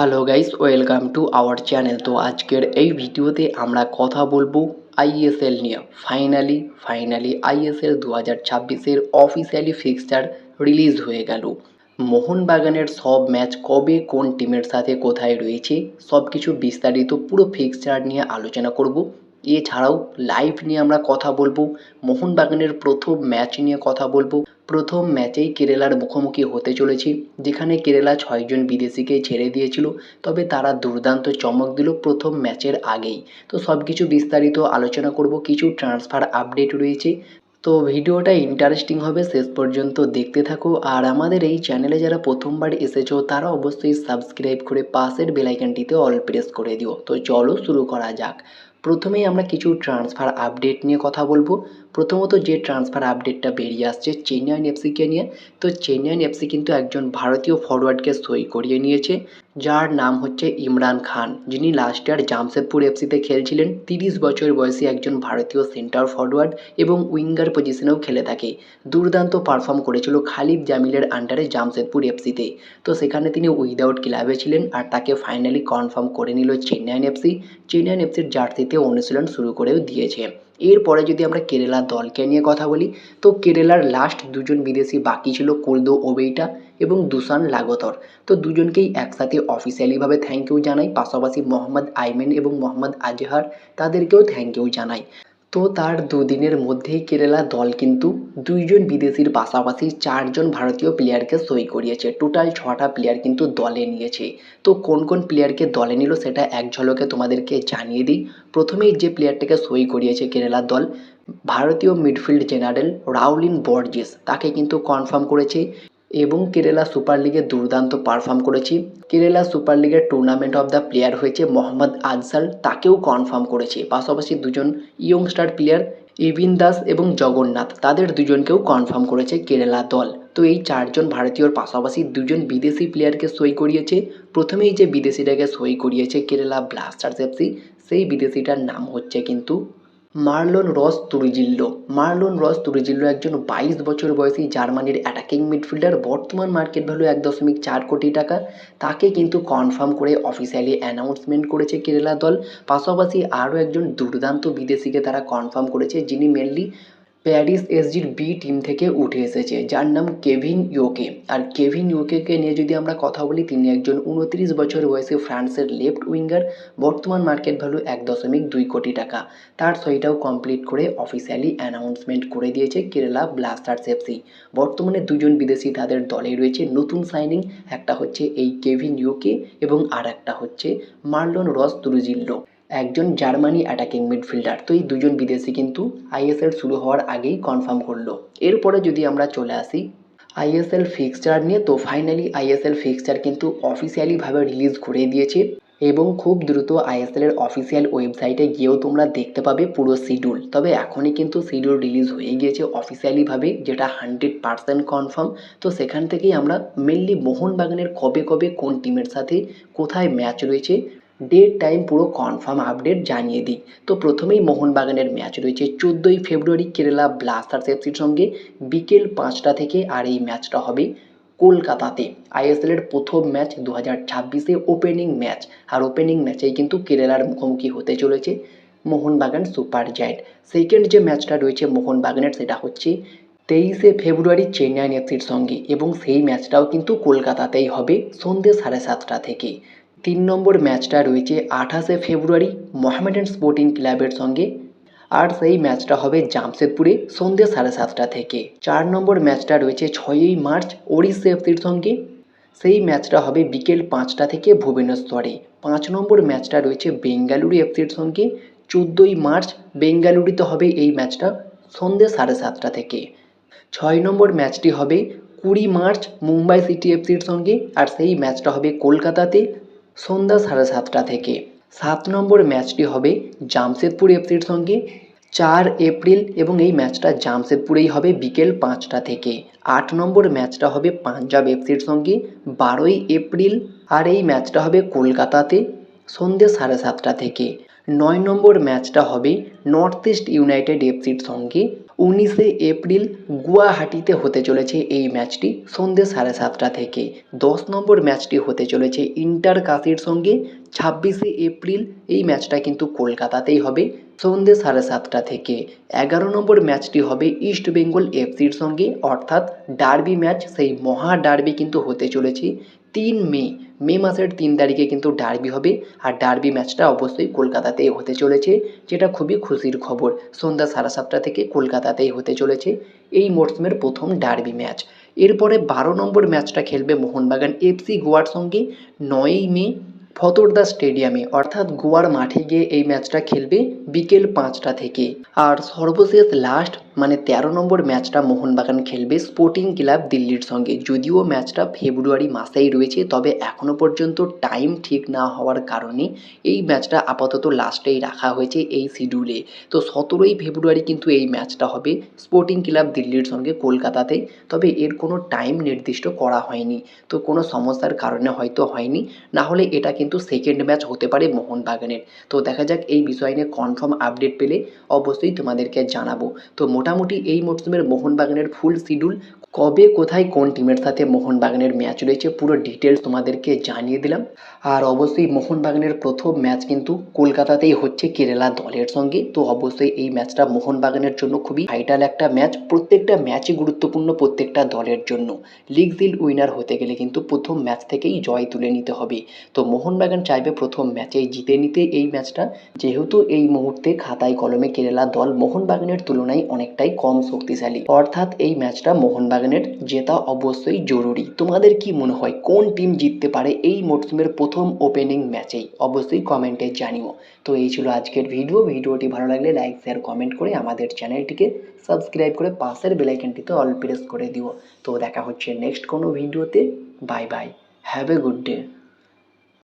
Hello guys, welcome to our channel. তো আজকের এই ভিডিওতে আমরা কথা বলব আইএসএল নিয়ে। ফাইনালি ফাইনালি আইএসএল দু হাজার ছাব্বিশের অফিসিয়ালি ফিক্সচার রিলিজ হয়ে গেল। মোহনবাগানের সব ম্যাচ কবে, কোন টিমের সাথে কোথায় রয়েছে সব কিছু বিস্তারিত পুরো ফিক্সচার নিয়ে আলোচনা করব। এছাড়াও লাইভ নিয়ে আমরা কথা বলব, মোহনবাগানের প্রথম ম্যাচ নিয়ে কথা বলব। প্রথম ম্যাচেই কেরালার মুখোমুখি হতে চলেছি, যেখানে কেরালা ছয়জন বিদেশিকে ছেড়ে দিয়েছিল, তবে তারা দুর্দান্ত চমক দিল প্রথম ম্যাচের আগেই। তো সব কিছু বিস্তারিত আলোচনা করব, কিছু ট্রান্সফার আপডেট রয়েছে। তো ভিডিওটা ইন্টারেস্টিং হবে, শেষ পর্যন্ত দেখতে থাকো। আর আমাদের এই চ্যানেলে যারা প্রথমবার এসেছ, তারা অবশ্যই সাবস্ক্রাইব করে পাশের বেলাইকানটিতে অল প্রেস করে দিও। তো চলো শুরু করা যাক। প্রথমেই আমরা কিছু ট্রান্সফার আপডেট নিয়ে কথা বলব। প্রথমত যে ট্রান্সফার আপডেটটা বেরিয়ে আসছে চেন্নাইন এফসিকে নিয়ে, তো চেন্নাইন এফসি কিন্তু একজন ভারতীয় ফরওয়ার্ডকে সই করিয়ে নিয়েছে, যার নাম হচ্ছে ইমরান খান। যিনি লাস্ট ইয়ার জামশেদপুর এফসিতে খেলছিলেন, তিরিশ বছর বয়সী একজন ভারতীয় সেন্টার ফরওয়ার্ড এবং উইঙ্গার পজিশনেও খেলে থাকে। দুর্দান্ত পারফর্ম করেছিল খালিদ জামিলের আন্ডারে জামশেদপুর এফসিতে তো। সেখানে তিনি উইদাউট ক্লাবে ছিলেন আর তাকে ফাইনালি কনফার্ম করে নিল চেন্নাইন এফসি চেন্নাইন এফসির জার্সিতে অনুশীলন শুরু করেও দিয়েছে। এরপরে যদি আমরা কেরালা দলকে নিয়ে কথা বলি, তো কেরালার লাস্ট দুজন বিদেশি বাকি ছিল কুলদো ওবেইটা এবং দুসান লাগতর। তো দুজনকেই একসাথে অফিসিয়ালিভাবে থ্যাংক ইউ জানাই, পাশাপাশি মোহাম্মদ আইমেন এবং মোহাম্মদ আজহার তাদেরকেও থ্যাংক ইউ জানাই। তো তার দুদিনের মধ্যেই কেরালা দল কিন্তু দুইজন বিদেশির পাশাপাশি চারজন ভারতীয় প্লেয়ারকে সই করিয়েছে। টোটাল ছটা প্লেয়ার কিন্তু দলে নিয়েছে। তো কোন কোন প্লেয়ারকে দলে নিল সেটা এক ঝলকে তোমাদেরকে জানিয়ে দিই। প্রথমেই যে প্লেয়ারটাকে সই করিয়েছে কেরালা দল, ভারতীয় মিডফিল্ড জেনারেল রাউলিন বর্জেস, তাকে কিন্তু কনফার্ম করেছে এবং কেরালা সুপার লিগে দুর্দান্ত পারফর্ম করেছি। কেরালা সুপার লিগের টুর্নামেন্ট অফ দ্য প্লেয়ার হয়েছে মোহাম্মদ আজসাল তাকেও কনফার্ম করেছি। পাশাপাশি দুজন ইয়ংস্টার প্লেয়ার ইভিন দাস এবং জগন্নাথ, তাদের দুজনকেও কনফার্ম করেছে কেরালা দল। তো এই চারজন ভারতীয়র পাশাপাশি দুজন বিদেশি প্লেয়ারকে সই করিয়েছে। প্রথমেই যে বিদেশিটাকে সই করিয়েছে কেরালা ব্লাস্টার্স এফসি সেই বিদেশিটার নাম হচ্ছে কিন্তু মার্লন রস তুরিজিল্লো। মার্লন রস তুরিজিল্লো একজন বাইশ বছর বয়সী জার্মানির অ্যাটাকিং মিডফিল্ডার বর্তমান মার্কেট ভ্যালু এক দশমিক চার কোটি টাকা। তাকে কিন্তু কনফার্ম করে অফিসিয়ালি অ্যানাউন্সমেন্ট করেছে কেরালা দল। পাশাপাশি আরও একজন দুর্দান্ত বিদেশিকে তারা কনফার্ম করেছে, যিনি মেনলি প্যারিস এসজির বি টিম থেকে উঠে এসেছে, যার নাম কেভিন ইয়োকে। আর কেভিন ইয়োকেকে নিয়ে যদি আমরা কথা বলি, তিনি একজন উনত্রিশ বছর বয়সে ফ্রান্সের লেফট উইঙ্গার, বর্তমান মার্কেট ভ্যালু এক দশমিক দুই কোটি টাকা। তার সইটাও কমপ্লিট করে অফিসিয়ালি অ্যানাউন্সমেন্ট করে দিয়েছে কেরালা ব্লাস্টার্স এফসি বর্তমানে দুজন বিদেশি তাদের দলে রয়েছে। নতুন সাইনিং, একটা হচ্ছে এই কেভিন ইউকে এবং আর একটা হচ্ছে মার্লন রস তুরুজিল্লো একজন জার্মানি অ্যাটাকিং মিডফিল্ডার তো এই দুজন বিদেশি কিন্তু আইএসএল শুরু হওয়ার আগেই কনফার্ম করল। এরপরে যদি আমরা চলে আসি আইএসএল ফিক্সচার নিয়ে, তো ফাইনালি আইএসএল ফিক্সচার কিন্তু অফিসিয়ালিভাবে রিলিজ করে দিয়েছে এবং খুব দ্রুত আইএসএল এর অফিসিয়াল ওয়েবসাইটে গিয়েও তোমরা দেখতে পাবে পুরো শিডিউল তবে এখনই কিন্তু শিডিউল রিলিজ হয়ে গিয়েছে অফিসিয়ালিভাবে যেটা হান্ড্রেড পার্সেন্ট কনফার্ম তো সেখান থেকেই আমরা মেনলি মোহনবাগানের কবে কবে কোন টিমের সাথে কোথায় ম্যাচ রয়েছে ডেট টাইম পুরো কনফার্ম আপডেট জানিয়ে দিই। তো প্রথমেই মোহনবাগানের ম্যাচ রয়েছে চোদ্দোই ফেব্রুয়ারি কেরালা ব্লাস্টার্স এফসির সঙ্গে বিকেল পাঁচটা থেকে আর এই ম্যাচটা হবে কলকাতাতে। আইএসএলের প্রথম ম্যাচ দু হাজার ছাব্বিশে ওপেনিং ম্যাচ আর ওপেনিং ম্যাচেই কিন্তু কেরালার মুখোমুখি হতে চলেছে মোহনবাগান সুপার জায়েন্ট সেকেন্ড যে ম্যাচটা রয়েছে মোহনবাগানের সেটা হচ্ছে তেইশে ফেব্রুয়ারি চেন্নাইন এফসির সঙ্গে। এবং সেই ম্যাচটাও কিন্তু কলকাতাতেই হবে সন্ধ্যে সাড়ে সাতটা থেকে। তিন নম্বর ম্যাচটা রয়েছে আঠাশে ফেব্রুয়ারি মোহামেডান স্পোর্টিং ক্লাবের সঙ্গে। আর সেই ম্যাচটা হবে জামশেদপুরে সন্ধ্যে সাড়ে সাতটা থেকে। চার নম্বর ম্যাচটা রয়েছে ছয়ই মার্চ ওড়িশা এফসির সঙ্গে। সেই ম্যাচটা হবে বিকেল পাঁচটা থেকে ভুবনেশ্বরে। পাঁচ নম্বর ম্যাচটা রয়েছে বেঙ্গালুরু এফসির সঙ্গে। চোদ্দোই মার্চ বেঙ্গালুরুতে হবে এই ম্যাচটা সন্ধ্যে সাড়ে সাতটা থেকে। ছয় নম্বর ম্যাচটি হবে কুড়ি মার্চ মুম্বাই সিটি এফসির সঙ্গে। আর সেই ম্যাচটা হবে কলকাতাতে সন্ধ্যা সাড়ে সাতটা থেকে। সাত নম্বর ম্যাচটি হবে জামশেদপুর এফসির সঙ্গে। চার এপ্রিল এবং এই ম্যাচটা জামশেদপুরেই হবে বিকেল পাঁচটা থেকে। আট নম্বর ম্যাচটা হবে পাঞ্জাব এফসির সঙ্গে। বারোই এপ্রিল আর এই ম্যাচটা হবে কলকাতাতে সন্ধ্যে সাড়ে সাতটা থেকে। নয় নম্বর ম্যাচটা হবে নর্থ ইস্ট ইউনাইটেড এফসির সঙ্গে। উনিশে এপ্রিল গুয়াহাটিতে হতে চলেছে এই ম্যাচটি সন্ধ্যে সাড়ে সাতটা থেকে। দশ নম্বর ম্যাচটি হতে চলেছে ইন্টার কাশির সঙ্গে। ছাব্বিশে এপ্রিল এই ম্যাচটা কিন্তু কলকাতাতেই হবে সন্ধ্যে সাড়ে সাতটা থেকে। এগারো নম্বর ম্যাচটি হবে ইস্ট বেঙ্গল এফসির সঙ্গে, অর্থাৎ ডার্বি ম্যাচ, সেই মহা ডার্বি কিন্তু হতে চলেছে তিন মে। মে মাসের তিন তারিখে কিন্তু ডার্বি হবে। আর ডার্বি ম্যাচটা অবশ্যই কলকাতাতেই হতে চলেছে, যেটা খুবই খুশির খবর। সন্ধ্যা সাড়ে সাতটা থেকে কলকাতাতেই হতে চলেছে এই মরশুমের প্রথম ডার্বি ম্যাচ। এরপরে বারো নম্বর ম্যাচটা খেলবে মোহনবাগান এফসি গোয়ার সঙ্গে নয়ই মে ফতোরদা স্টেডিয়ামে, অর্থাৎ গোয়ার মাঠে গিয়ে এই ম্যাচটা খেলবে বিকেল পাঁচটা থেকে। আর সর্বশেষ লাস্ট মানে তেরো নম্বর ম্যাচটা মোহনবাগান খেলবে স্পোর্টিং ক্লাব দিল্লির সঙ্গে। যদিও ম্যাচটা ফেব্রুয়ারি মাসেই রয়েছে, তবে এখনও পর্যন্ত টাইম ঠিক না হওয়ার কারণে এই ম্যাচটা আপাতত লাস্টেই রাখা হয়েছে এই শিডিউলে তো সতেরোই ফেব্রুয়ারি কিন্তু এই ম্যাচটা হবে স্পোর্টিং ক্লাব দিল্লির সঙ্গে কলকাতাতে, তবে এর কোনো টাইম নির্দিষ্ট করা হয়নি। তো কোনো সমস্যার কারণে হয়তো হয়নি। না হলে এটা কিন্তু সেকেন্ড ম্যাচ হতে পারে মোহনবাগানের। তো দেখা যাক এই বিষয় নিয়ে কনফার্ম আপডেট পেলে অবশ্যই তোমাদেরকে জানাব। তো মোটামুটি এই মরশুমের মোহনবাগানের ফুল শিডিউল কবে, কোথায়, কোন টিমের সাথে মোহনবাগানের ম্যাচ রয়েছে, পুরো ডিটেলস তোমাদেরকে জানিয়ে দিলাম। আর অবশ্যই মোহনবাগানের প্রথম ম্যাচ কিন্তু কলকাতাতেই হচ্ছে কেরালা দলের সঙ্গে। তো অবশ্যই এই ম্যাচটা মোহনবাগানের জন্য খুবই ভাইটাল একটা ম্যাচ প্রত্যেকটা ম্যাচই গুরুত্বপূর্ণ প্রত্যেকটা দলের জন্য। লিগ সিল উইনার হতে গেলে কিন্তু প্রথম ম্যাচ থেকেই জয় তুলে নিতে হবে। তো মোহনবাগান চাইবে প্রথম ম্যাচেই জিতে নিতে এই ম্যাচটা যেহেতু এই মুহূর্তে খাতায় কলমে কেরালা দল মোহনবাগানের তুলনায় অনেকটাই কম শক্তিশালী। অর্থাৎ এই ম্যাচটা মোহনবাগানের জেতা অবশ্যই জরুরি। তোমাদের কি মনে হয়, কোন টিম জিততে পারে এই মরসুমের প্রথম ওপেনিং ম্যাচেই অবশ্যই কমেন্টে জানিও। তো এই ছিল আজকের ভিডিও ভিডিওটি ভালো লাগলে লাইক শেয়ার কমেন্ট করে আমাদের চ্যানেলটিকে সাবস্ক্রাইব করে পাশের বেলাইকনটিতে অল প্রেস করে দিও। তো দেখা হচ্ছে নেক্সট কোনো ভিডিওতে bye bye have a good day